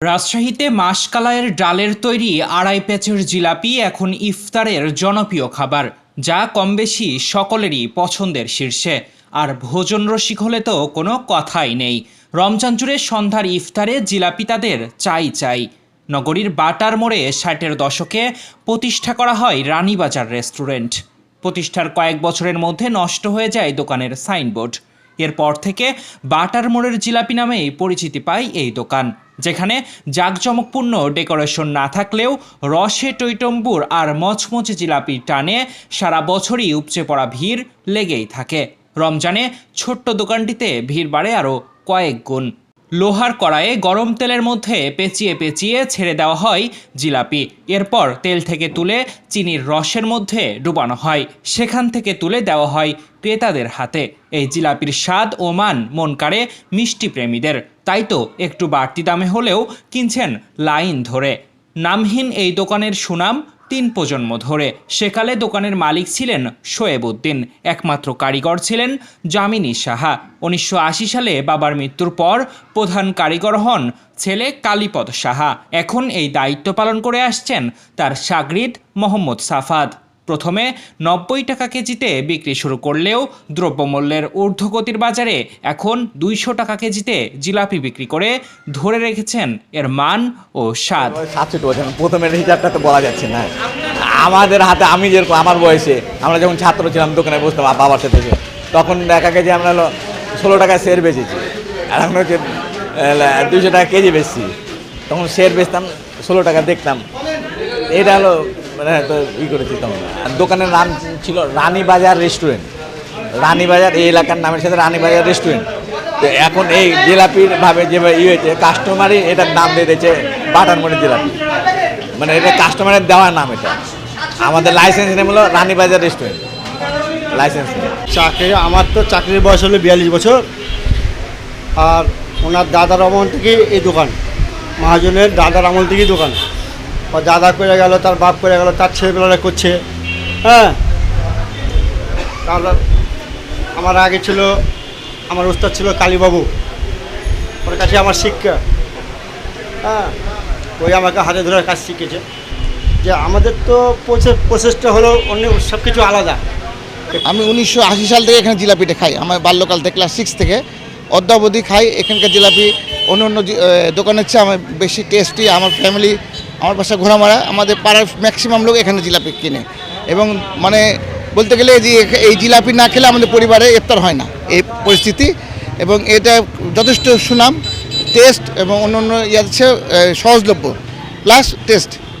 রাজশাহীতে মাসকালাইয়ের ডালের তৈরি আড়াই প্যাচের জিলাপি এখন ইফতারের জনপ্রিয় খাবার, যা কমবেশি সকলেরই পছন্দের শীর্ষে। আর ভোজন রসিক হলে তো কোনো কথাই নেই। রমজান জুড়ে সন্ধ্যার ইফতারে জিলাপি তাদের চাই চাই। নগরীর বাটার মোড়ে ষাটের দশকে প্রতিষ্ঠা করা হয় রানীবাজার রেস্টুরেন্ট। প্রতিষ্ঠার কয়েক বছরের মধ্যে নষ্ট হয়ে যায় দোকানের সাইনবোর্ড। এরপর থেকে বাটার মোড়ের জিলাপি নামেই পরিচিতি পায় এই দোকান, যেখানে জাঁকজমকপূর্ণ ডেকোরেশন না থাকলেও রসে টৈটম্বুর আর মচমচে জিলাপি টানে সারা বছরই উপচে পড়া ভিড় লেগেই থাকে। রমজানে ছোট্ট দোকানটিতে ভিড় বাড়ে আরও কয়েক গুণ। লোহার কড়াইয়ে গরম তেলের মধ্যে পেঁচিয়ে পেঁচিয়ে ছেড়ে দেওয়া হয় জিলাপি। এরপর তেল থেকে তুলে চিনির রসের মধ্যে ডুবানো হয়। সেখান থেকে তুলে দেওয়া হয় ক্রেতাদের হাতে। এই জিলাপির স্বাদ ও মান মন কাড়ে মিষ্টি প্রেমীদের। তাই তো একটু বাড়তি দামে হলেও কিনছেন লাইন ধরে। নামহীন এই দোকানের সুনাম তিন প্রজন্ম ধরে। সেকালে দোকানের মালিক ছিলেন শোয়েব উদ্দিন। একমাত্র কারিগর ছিলেন জামিনী সাহা। উনিশশো আশি সালে বাবার মৃত্যুর পর প্রধান কারিগর হন ছেলে কালীপদ সাহা। এখন এই দায়িত্ব পালন করে আসছেন তার সাগরিদ মোহাম্মদ সাফাদ প্রথমে নব্বই টাকা কেজিতে বিক্রি শুরু করলেও দ্রব্যমূল্যের ঊর্ধ্বগতির বাজারে এখন দুইশো টাকা কেজিতে জিলাপি বিক্রি করে ধরে রেখেছেন এর মান ও স্বাদ। প্রথমের হিসাবটা তো বলা যাচ্ছে না। আমাদের হাতে আমি যেরকম, আমার বয়সে আমরা যখন ছাত্র ছিলাম দোকানে বসতাম বাবার সাথে তখন দেখা গেছে আমরা ষোলো টাকা শের বেচেছি। আর আমরা হচ্ছে দুইশো টাকা কেজি বেচছি। তখন শের বেচতাম, ষোলো টাকা দেখতাম। এটা হলো মানে ই করেছি আর দোকানের নাম ছিল রানীবাজার রেস্টুরেন্ট রানীবাজার এই এলাকার নামের সাথে রানীবাজার রেস্টুরেন্ট তো এখন এই জিলাপির ভাবে যেভাবে ই হয়েছে কাস্টমারই এটার নাম দিয়ে দিয়েছে বাটার মনে জিলাপি। মানে এটা কাস্টমারের দেওয়ার নাম এটা। আমাদের লাইসেন্স নেম হলো রানীবাজার রেস্টুরেন্ট লাইসেন্স চাকরি, আমার তো চাকরির বয়স হলো বিয়াল্লিশ বছর। আর ওনার দাদার আমল থেকে এই দোকান। মহাজনের দাদার আমল থেকেই দোকান। বা দাদা করে গেল, তার বাপ করে গেল, তার ছেলেবেলারা করছে। হ্যাঁ? তারপর আমার আগে ছিল, আমার ওস্তাদ ছিল কালীবাবু। ওর কাছে আমার শিক্ষা। হ্যাঁ? ওই আমাকে হাতে ধরে কাজ শিখেছে যে আমাদের তো প্রসেস প্রসেসটা হলো অন্য সব কিছু আলাদা। আমি উনিশশো আশি সাল থেকে এখানে জিলাপিটা খাই। আমার বাল্যকাল থেকে ক্লাস সিক্স থেকে। অদ্যাবধি খাই। এখানকার জিলাপি অন্য অন্য দোকানের চেয়ে আমার বেশি টেস্টি আমার ফ্যামিলি আমার বাসা ঘোরামারা আমাদের পাড়ার ম্যাক্সিমাম লোক এখানে জিলাপি কিনে। এবং মানে বলতে গেলে যে এই জিলাপি না খেলে আমাদের পরিবারে ইফতার হয় না, এই পরিস্থিতি। এবং এটা যথেষ্ট সুনাম টেস্ট এবং অন্য অন্য ইয়ে আছে সহজলভ্য। Plus test